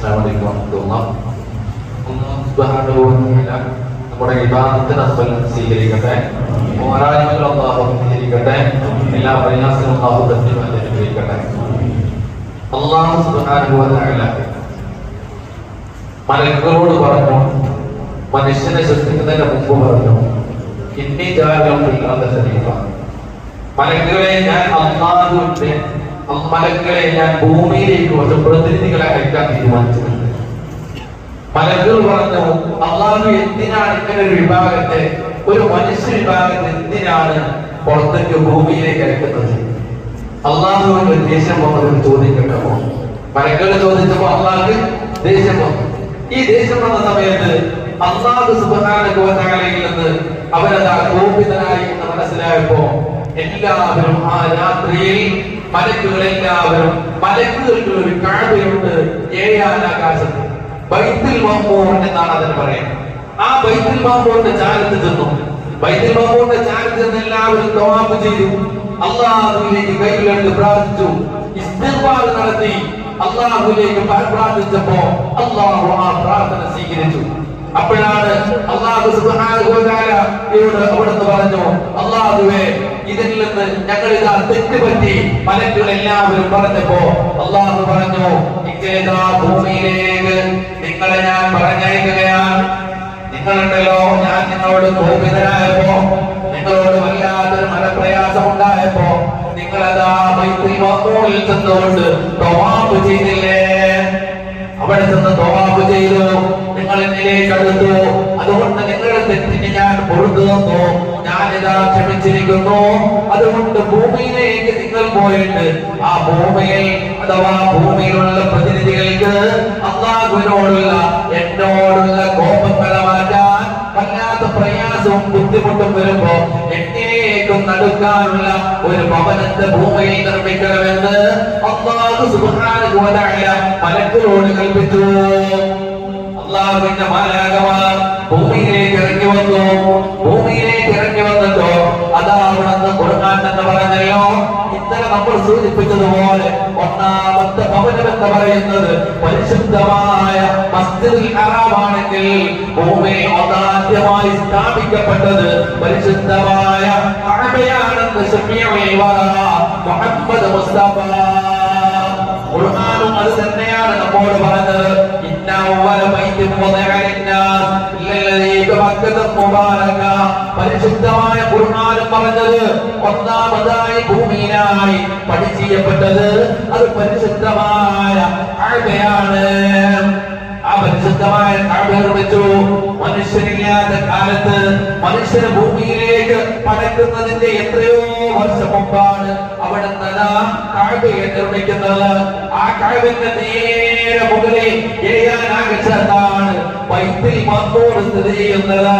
അസ്സലാമലൈക്കും വറഹ്മത്തുള്ളാഹ്. അള്ളാഹു സുബ്ഹാനഹു വ തആല നമ്മുടെ ഇബാദത്തിന് അസ്ബൽ സ്വീകരിക്കട്ടെ പോരായ്മകൾ അള്ളാഹു സ്വീകരിക്കട്ടെ എല്ലാ പ്രയാസങ്ങളും അള്ളാഹു തസ്ലീമാക്കി അനുഗ്രഹിക്കട്ടെ അള്ളാഹു സുബ്ഹാനഹു വതആല തആല മലക്കുകളോട് പറഞ്ഞു മനുഷ്യനെ സൃഷ്ടിക്കുന്നതിന് മുമ്പ് പറഞ്ഞു ഇന്നി ജാലം ഇല്ലാതെ ശരീരം മലക്കുകളെ ഞാൻ അള്ളാഹുവിന്റെ മലക്കുകളെ ഞാൻ ഭൂമിയിലേക്ക് വന്ന് പ്രതിനിധികളെ അയക്കാൻ തീരുമാനിച്ചിട്ടുണ്ട്. മലക്കുകൾ പറഞ്ഞു അള്ളാഹു എന്തിനാണ് ഇങ്ങനെ ഒരു വിഭാഗത്തെ ഒരു മനുഷ്യ വിഭാഗത്തെ എന്തിനാണ് പുറത്തേക്ക് ഭൂമിയിലേക്ക് അയക്കുന്നത് അള്ളാഹുവിന്റെ ദേഷ്യം വന്നതിന് ചോദിക്കട്ടോ മലക്കുകൾ ചോദിച്ചപ്പോ അള്ളാഹ് ദേഷ്യം വന്നു. ഈ ദേഷ്യം വന്ന സമയത്ത് അള്ളാഹു സുബാനയിൽ നിന്ന് അവരതാ കോപിതനായി മനസ്സിലായപ്പോ എല്ലാവരും ആ രാത്രിയിൽ മലക്കുകൾ എല്ലാവരും മലക്കുകൾക്ക് ഒരു കാഴ്ചയുണ്ട് ഏഴാനാകാശത്ത് ബൈത്തുൽ മമ്മൂർ എന്നാണ് അതിന് പറയുന്നത് ആ ബൈത്തുൽ മമ്മൂറിന്റെ ചാരത്ത് ചെന്നു. ബൈത്തുൽ മമ്മൂറിന്റെ ചാരത്ത് ചെന്ന് എല്ലാവരും തവാഫ് ചെയ്തു. അള്ളാഹുവിലേക്ക് കൈകളെടുത്ത് പ്രാർത്ഥിച്ചു. ഇസ്തിഗ്ഫാർ നടത്തി. അള്ളാഹുലേക്ക് പ്രാർത്ഥിച്ചപ്പോ അള്ളാഹു ആ പ്രാർത്ഥന സ്വീകരിച്ചു. അപ്പോഴാണ് അള്ളാഹു ഇവരോട് അവിടുന്ന് പറഞ്ഞു അള്ളാഹുവേ ഇതിൽ നിന്ന് ഞങ്ങൾ ഇതാ തെറ്റുപറ്റി മലക്കുകൾ എല്ലാവരും പറഞ്ഞപ്പോ അള്ളാഹു പറഞ്ഞു ഇങ്ങേതാ ഭൂമിയിലേക്ക് നിങ്ങളെ ഞാൻ പറഞ്ഞയക്കുകയാണ്. നിങ്ങളുണ്ടല്ലോ ഞാൻ നിങ്ങളോട് കോപിതനായപ്പോ നിങ്ങളോട് വല്ലാത്തൊരു മനപ്രയാസം ഉണ്ടായപ്പോ നിങ്ങളതാ മൈത്രി മഖൂമിൽ ചെന്നുകൊണ്ട് ചെയ്തില്ലേ? അവിടെ ചെന്ന് നിങ്ങൾ എന്നിലേക്ക് അടുത്തു അതുകൊണ്ട് നിങ്ങളുടെ തെറ്റിന് ഞാൻ പൊറുത്തു തന്നു. ഞാനിതാ ക്ഷമിച്ചിരിക്കുന്നു. അതുകൊണ്ട് ഭൂമിയിലേക്ക് നിങ്ങൾ പോയിട്ട് ആ ഭൂമിയിൽ അഥവാ ഭൂമിയിലുള്ള പ്രതിനിധികൾക്ക് അള്ളാഹുവിനോടുള്ള എന്നോടുള്ള കോപങ്ങളെ മാറ്റാൻ വല്ലാത്ത പ്രയാസവും ബുദ്ധിമുട്ടും വരുമ്പോ എന്നിലേക്കും നടക്കാനുള്ള ഒരു ഭവനത്തെ ഭൂമിയിൽ നിർമ്മിക്കണമെന്ന് അള്ളാഹു തആല മലക്കുകളോട് കൽപ്പിച്ചു. അള്ളാഹുവിന്റെ മാലാകമാർ ഭൂമിയിലേക്ക് ഇറങ്ങി വന്നു. ഭൂമിയിലേക്ക് ഇറങ്ങി വന്നിട്ടോ അതാ അവിടുന്ന് കൊടുക്കാൻ എന്ന് പറഞ്ഞല്ലോ. ഇന്നലെ നമ്മൾ സൂചിപ്പിച്ചതുപോലെ ഒന്നാമത്തെ ഭവനം എന്ന് പറയുന്നത് പരിശുദ്ധമായ മസ്ജിദുൽ ഹറാമാണെങ്കിൽ ഭൂമിയിൽ ഒന്നാദ്യമായി സ്ഥാപിക്കപ്പെട്ടത് പരിശുദ്ധമായ മുഹമ്മദ് മുസ്തഫ ഖുർആനും അത് തന്നെയാണ് നമ്മോട് പറഞ്ഞത്. ഇന്ന അവ്വല ബൈത്തിൻ വദിഅ ലിന്നാസ് ഇല്ലല്ലദീ ബിമക്കത പരിശുദ്ധമായ ഖുർആനും പറഞ്ഞത് ഒന്നാമതായി ഭൂമിയിലായി പഠിച്ചപ്പെട്ടത് അത് പരിശുദ്ധമായ കഅബയാണ് ആ പരിശുദ്ധമായ കഅബ നിർമ്മിച്ചു. മനുഷ്യനില്ലാത്ത കാലത്ത് മനുഷ്യന് ഭൂമിയിലേക്ക് പടക്കുന്നതിന്റെ എത്രയോ വർഷം മുമ്പാണ് അവിടെ നിന്ന് കാഴ്ചയെ നിർമ്മിക്കുന്നത് ആ കാഴ്ചന്റെ നേരെ മുകളിൽ ഏഴാനാകച്ചാണ് വൈത്തിൽ മന്നോട് സ്ഥിതി ചെയ്യുന്നത്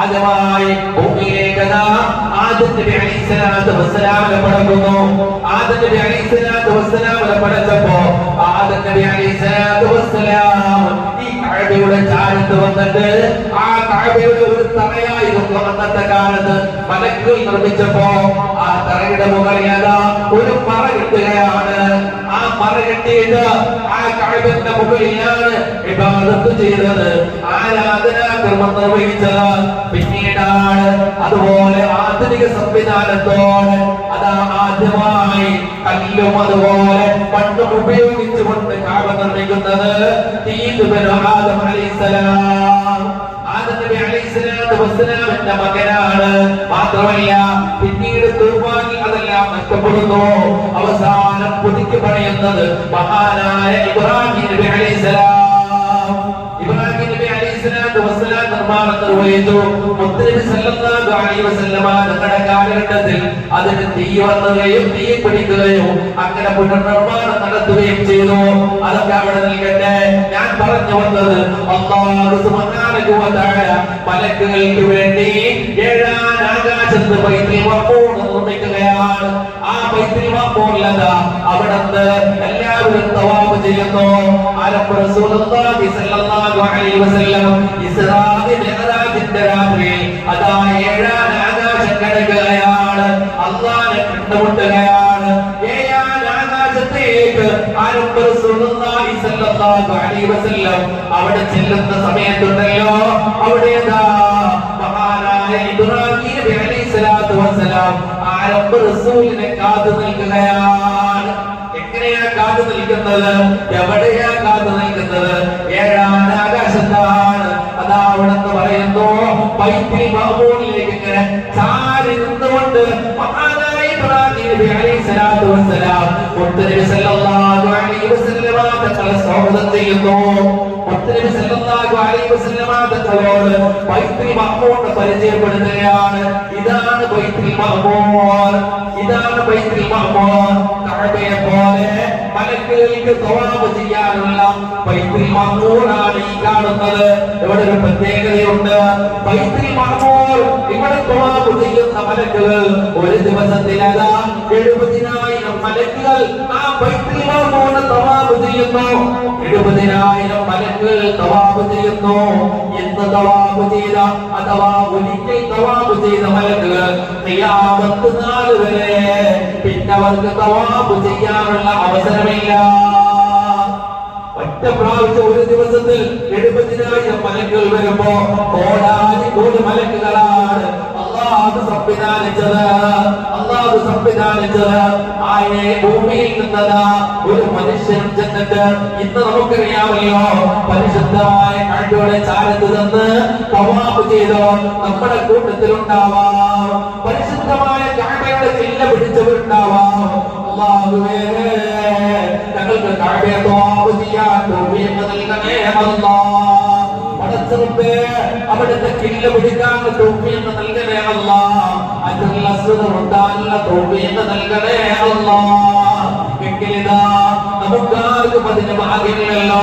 ആദ്യമായി ഭൂമിയിലേക്ക് ആദ്യം നബി അലൈഹിസ്സലാത്തു വസ്സലാമിനെ പടക്കുന്നു ആദ്യം നബി അലൈഹിസ്സലാത്തു വസ്സലാമിനെ പടച്ചപ്പോ ആദ്യം നബി വസ്സലാം ഈ കഅബയുടെ ചാരത്ത് വന്നിട്ട് ആ ഒരു തറയായിരുന്നു അന്നത്തെ കാലത്ത് മലക്കുകൾ നിർമ്മിച്ചപ്പോ ആ തറയുടെ മുകളിൽ അതാ ഒരു മറ കിട്ടുകയാണ്. ആ മറ കിട്ടിയത് ആ കഅബന്റെ മുകളിലാണ് ഇബാദത്ത് ചെയ്തത്. ആരാധന കർമ്മം നിർവഹിച്ചത്. പിന്നീടാണ് അതുപോലെ ആധുനിക സംവിധാനത്തോടെ അതാ ആദ്യമായി കല്ലും അതുപോലെ പണ്ടും ഉപയോഗിച്ചുകൊണ്ട് കാവ നിർമ്മിക്കുന്നത് തീദ് ബിൻ വസ്സലാമിന്റെ മകനാണ്. മാത്രമല്ല പിന്നീട് തൂഫാനിൽ അതെല്ലാം നഷ്ടപ്പെടുന്നു. അവസാനം പുതുക്കി പണിയുന്നത് മഹാനായ ഇബ്രാഹിം നബി അലൈഹിസ്സലാം തങ്ങളുടെ കാലഘട്ടത്തിൽ അതിന് തീ വന്നുകയും തീ പിടിക്കുകയും അങ്ങനെ പുനർനിർമ്മാണം നടത്തുകയും ചെയ്തു. അതൊക്കെ അവിടെ നിൽക്കട്ടെ. ഞാൻ പറഞ്ഞു വന്നത് മലക്കുകൾക്ക് വേണ്ടി ഏഴാം ആകാശത്ത് മഖൂർ നിർമ്മിക്കുകയാണ്. ആ മഖൂറിലതാ അവിടുന്ന് എല്ലാവരും തവാഫ് ചെയ്യുന്നു രാത്രിയിൽ അതാ ഏഴാം ആകാശം കടക്കുകയാണ് അള്ളാഹനെ കണ്ടുമുട്ടുകയാണ്. ഏഴാം ആകാശത്തേക്ക് അവിടെ ചെല്ലുന്ന സമയത്തുണ്ടല്ലോ. അവിടെ മഹാനായ ഇബ്രാഹിം അലൈഹി സ്വലാത്തു വസ്സലാം ആരംഭ റസൂലിനെ കാത്തു നിൽക്കുകയാണ്. എങ്ങനെയാ കാത്തു നിൽക്കുന്നത്? എവിടെയാ കാത്തു നിൽക്കുന്നത്? ഏഴാണ് ആകാശത്താണ്. അതാ അവിടെ പറയുന്നു പൈപ്പിൽ ബാബോണിലേക്ക് ഇങ്ങനെ ചാരി നിന്നുകൊണ്ട് പരിചയപ്പെടുത്തുകയാണ് ഇതാണ് ഇതാണ് കഅബയെ പോലെ മലക്കുകൾക്ക് തവാഫ് ചെയ്യാനുള്ള ബൈത്തുൽ മഹ്മൂദാണ് ഈ കാണുന്നത്. ഇവിടെ ഒരു പ്രത്യേകതയുണ്ട്. ബൈത്തുൽ മഹ്മൂദ് ഇവിടെ തവാഫ് ചെയ്യുന്ന മലക്കുകൾ ഒരു ദിവസത്തിലതാ എഴുപതിനായിരം മലക്കുകൾ ആ ബൈത്തുൽ മഹ്മൂദ് തവാഫ് ചെയ്യുന്നു. എഴുപതിനായിരം മലക്കുകൾ തവാബ് ചെയ്യുന്നു. എന്ന് തവാബ് ചെയ്ത അഥവാ ഒരിക്കൽ തവാബ് ചെയ്ത മലക്കുകൾ നാൾ വരെ അവർക്ക് തവാഫ് ചെയ്യാനുള്ള അവസരമില്ല. ഒറ്റ പ്രാവശ്യം ഒരു ദിവസത്തിൽ എഴുപതിനായിരം മലക്കുകൾ വരുമ്പോ കോടാനി കോടി മലക്കുകളാണ് അള്ളാഹ് സംവിധാനിച്ചത്. അള്ളാഹ് സംവിധാനിച്ചത്. ആയെ ഭൂമിയിൽ നിന്നതാ ഒരു മനുഷ്യൻ ചെന്നിട്ട് ഇന്ന് നമുക്കറിയാമല്ലോ പരിശുദ്ധമായ കണ്ടോടെ ചാരത്ത് നിന്ന് തവാഫ് ചെയ്തോ നമ്മുടെ കാഴ്ചയുടെ ചില്ല പിടിച്ചവരുണ്ടാവാം അള്ളാഹുവേ ഞങ്ങൾക്ക് കാഴ്ചയെ തവാഫ് ചെയ്യാൻ തൗഫീഖ് നൽകണേ അല്ലാഹ് പടച്ചറപ്പേ അവിടുത്തെ കില്ല പിടിക്കാൻ തൗഫീഖ് നൽകണേ അല്ലാഹ് അജറുൽ അസ്വദ് ഉണ്ടാനുള്ള തൗഫീഖ് നൽകണേ അല്ലാഹ് എങ്കിലിതാ നമുക്കാർക്കും അതിന് ഭാഗ്യമില്ലല്ലോ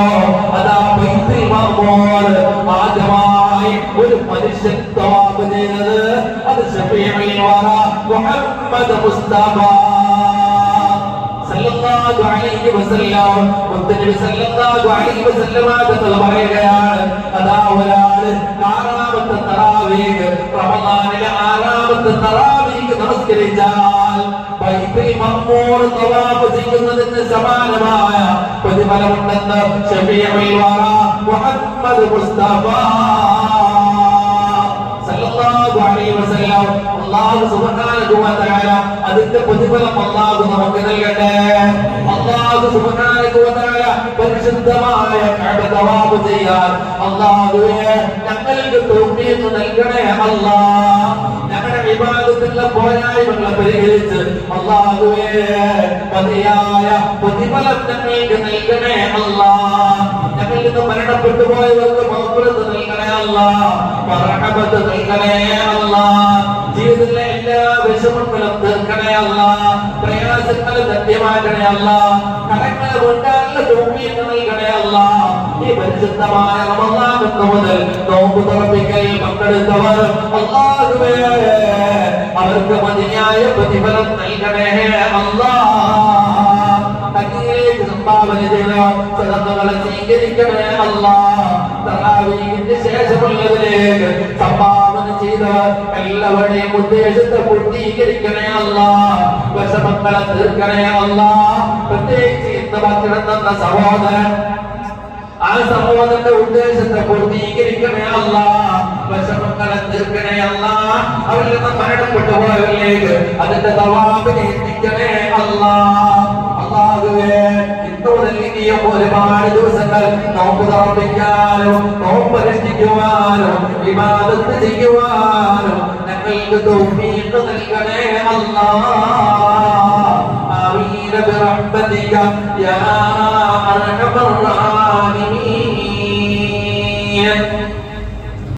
അതാ മഅ്മൂർ ആദ്യമായി ഒരു മനുഷ്യൻ തവാഫ് മുസ്തഫ സല്ലല്ലാഹു അലൈഹി വസല്ലം. മുത്തനബി സല്ലല്ലാഹു അലൈഹി വസല്ലം തങ്ങൾ പറയുകയാണ് അതാ ഒരാൾ ആറാമത്തെ തറാവീഹ് റമദാനിലെ ആറാമത്തെ തറാവീഹ് നമസ്കരിച്ചാൽ ബൈത്തുൽ മഅ്മൂർ തവാഫ് ചെയ്യുന്നതിന് സമാനമായ പ്രതിഫലമുണ്ടെന്ന് ഷഫീഉൽ വറ മുഹമ്മദ് മുസ്തഫ അതിന്റെ പ്രതിഫലം അല്ലാഹു നമുക്ക് നൽകട്ടെ. വ തആല പരിശുദ്ധമായ കഅബ തവാഫ് ചെയ്യാൻ അല്ലാഹുവേ ഞങ്ങൾക്ക് തൗഫീഖ് നൽകണേ അല്ലാഹ് ഞങ്ങളുടെ വിവാദത്തിലുള്ള പോരായ്മകളെ പരിഹരിച്ച് അല്ലാഹുവേ മതിയായ പ്രതിഫലം ഞങ്ങൾക്ക് നൽകണേ അല്ലാഹ് ഞങ്ങളിൽ നിന്ന് മരണപ്പെട്ടു പോയവർക്ക് മഹ്ഫിറത്ത് നൽകണേ അല്ലാഹ് മറഹമത്ത് നൽകണേ അല്ലാഹ് ജീവിതത്തിലെ എല്ലാ വിഷമങ്ങളും തീർക്കണേ അല്ലാഹ് പ്രയാസങ്ങൾ സത്യമാക്കണേ അല്ലാഹ് കടങ്ങൾ കൊണ്ടാനുള്ള തൗഫീഖ് നൽകണേ അല്ലാഹ് ഈ പരിശുദ്ധമായ റമദാൻ എന്ന് മുതൽ നോമ്പ് തുറപ്പിക്കയിൽ പങ്കെടുത്തവർ അല്ലാഹുവേ അവർക്ക് മതിയായ പ്രതിഫലം നൽകണേ അല്ലാഹ് സംഭാവന ചെയ്ത സദസ്സുകളെ സ്വീകരിക്കണേ അല്ലാ. തറാവീഹിന്റെ ശേഷമുള്ളതിലേക്ക് സംഭാവന ചെയ്ത എല്ലാവരുടെയും ഉദ്ദേശത്തെ പൂർത്തീകരിക്കണേ അല്ലാ. വിഷമങ്ങളെ തീർക്കണേ അല്ലാ. പ്രത്യേകിച്ച് ഇന്ന് സഹോദരൻ ആ സഹോദരന്റെ ഉദ്ദേശത്തെ പൂർത്തീകരിക്കണേ അല്ല. വിഷമങ്ങളെ തീർക്കണേ അല്ല. അവരിൽ നിന്ന് മരണപ്പെട്ടു അതിന്റെ തവാബിനെ എത്തിക്കണേ അല്ല. അള്ളാഹുവേ മുതൽ ഇനിയും ഒരുപാട് ദിവസങ്ങൾ നോമ്പ് തോപ്പിക്കാനും നോമ്പ് അനുഷ്ഠിക്കുവാനും വിവാദത്ത് ചെയ്യുവാനും ഞങ്ങൾക്ക് തോന്നിയിട്ട് നൽകണേ അല്ല. برحمتك يا أرحم الراحمين